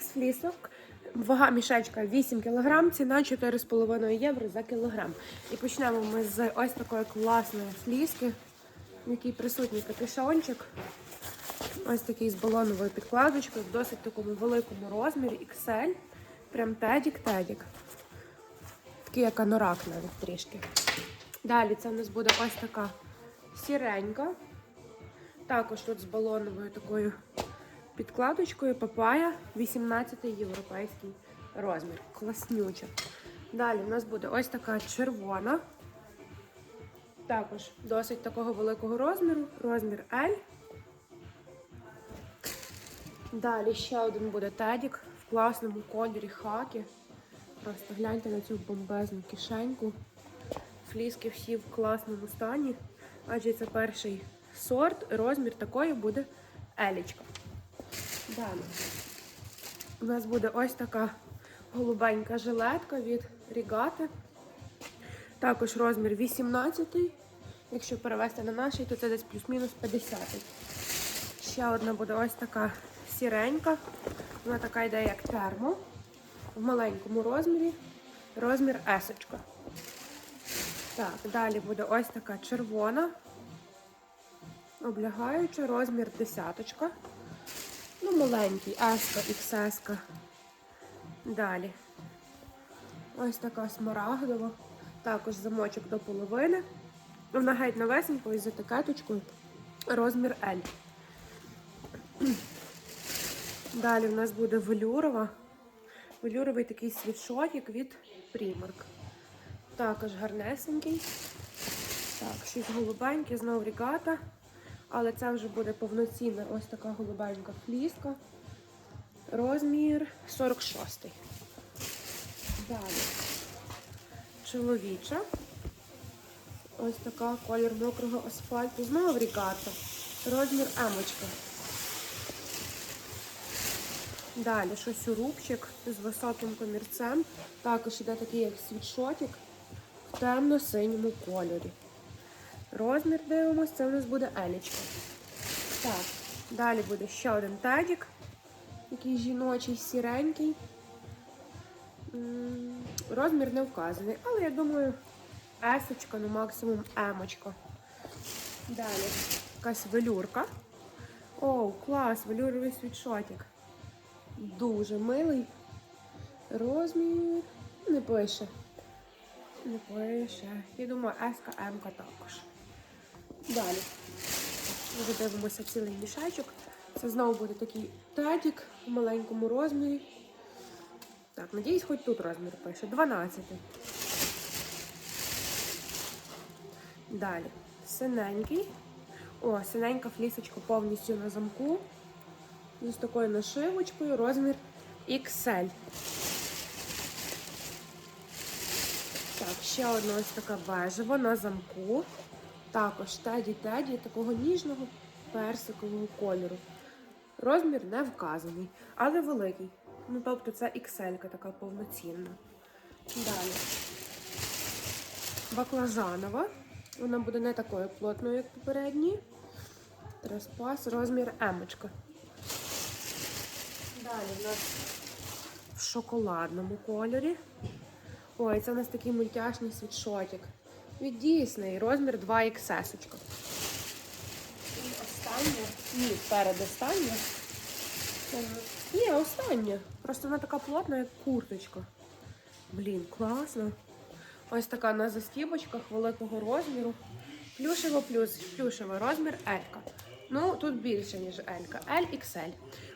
флісок. Вага мішечка 8 кг, ціна 4,5 євро за кілограм. І почнемо ми з ось такої класної фліски, в якій присутній капюшончик. Ось такий з балоновою підкладочкою, в досить такому великому розмірі, XL. Прям тедік-тедік. Такий як анорак навіть трішки. Далі це у нас буде ось така сіренька. Також тут з балоновою такою підкладочкою папая 18 європейський розмір. Класнюча. Далі у нас буде ось така червона. Також досить такого великого розміру, розмір L. Далі ще один буде тедік в класному кольорі хакі. Просто гляньте на цю бомбезну кишеньку. Фліски всі в класному стані, адже це перший сорт, розмір такої буде елічка. Далі. У нас буде ось така голубенька жилетка від Рігати. Також розмір 18. Якщо перевести на наш, то це десь плюс-мінус 50. Ще одна буде ось така сіренька. Вона така йде як термо. В маленькому розмірі. Розмір есочка. Так, далі буде ось така червона. Облягаюча, розмір десяточка. Маленький, еска, іксеска. Далі. Ось така смарагдова. Також замочок до половини. Вона геть новесенька із етикеточкою. Розмір L. Далі в нас буде велюрова. Велюровий такий світшотик від Primark. Також гарнесенький. Так, щось голубеньке, знову рігата. Але це вже буде повноцінна ось така голубенька фліска. Розмір 46. Далі. Чоловіча. Ось така колір мокрого асфальту. Знову рігата. Розмір емочка. Далі щось урубчик з високим комірцем. Також іде такий як світшотик в темно-синьому кольорі. Розмір дивимося, це у нас буде елічка. Так, далі буде ще один тедік, який жіночий, сіренький. Розмір не вказаний, але я думаю, есочка, ну максимум емочка. Далі якась велюрка. Оу, клас, велюровий світшотик. Дуже милий. Розмір не пише. Не пише. Я думаю, СК, МК також. Далі. Вже дивимося цілий мішечок. Це знову буде такий тедік в маленькому розмірі. Так, надіюсь, хоч тут розмір пише. 12. Далі. Синенький. О, синенька флісочка повністю на замку. З такою нашивочкою, розмір XL. Так, ще одна ось така бежева на замку. Також теді-теді такого ніжного персикового кольору. Розмір не вказаний, але великий. Ну, тобто це XL така повноцінна. Далі. Баклажанова. Вона буде не такою плотною, як попередні. Треспас, розмір емочка. Далі у нас в шоколадному кольорі. Ой, це у нас такий мультяшний світшотик. Від Disney, розмір 2XS. І остання, ні, передостання. Ні, остання. Просто вона така плотна, як курточка. Блін, класно. Ось така на застібочках великого розміру. Плюшево плюс плюшево розмір L. Ну, тут більше, ніж L. LXL.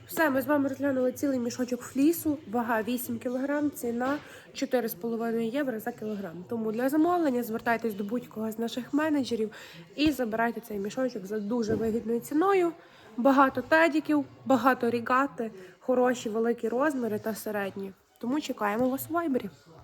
Все, ми з вами розглянули цілий мішочок флісу, вага 8 кг, ціна 4,5 євро за кілограм. Тому для замовлення звертайтесь до будь-кого з наших менеджерів і забирайте цей мішочок за дуже вигідною ціною. Багато тедіків, багато рігати, хороші великі розміри та середні. Тому чекаємо вас в вайбері.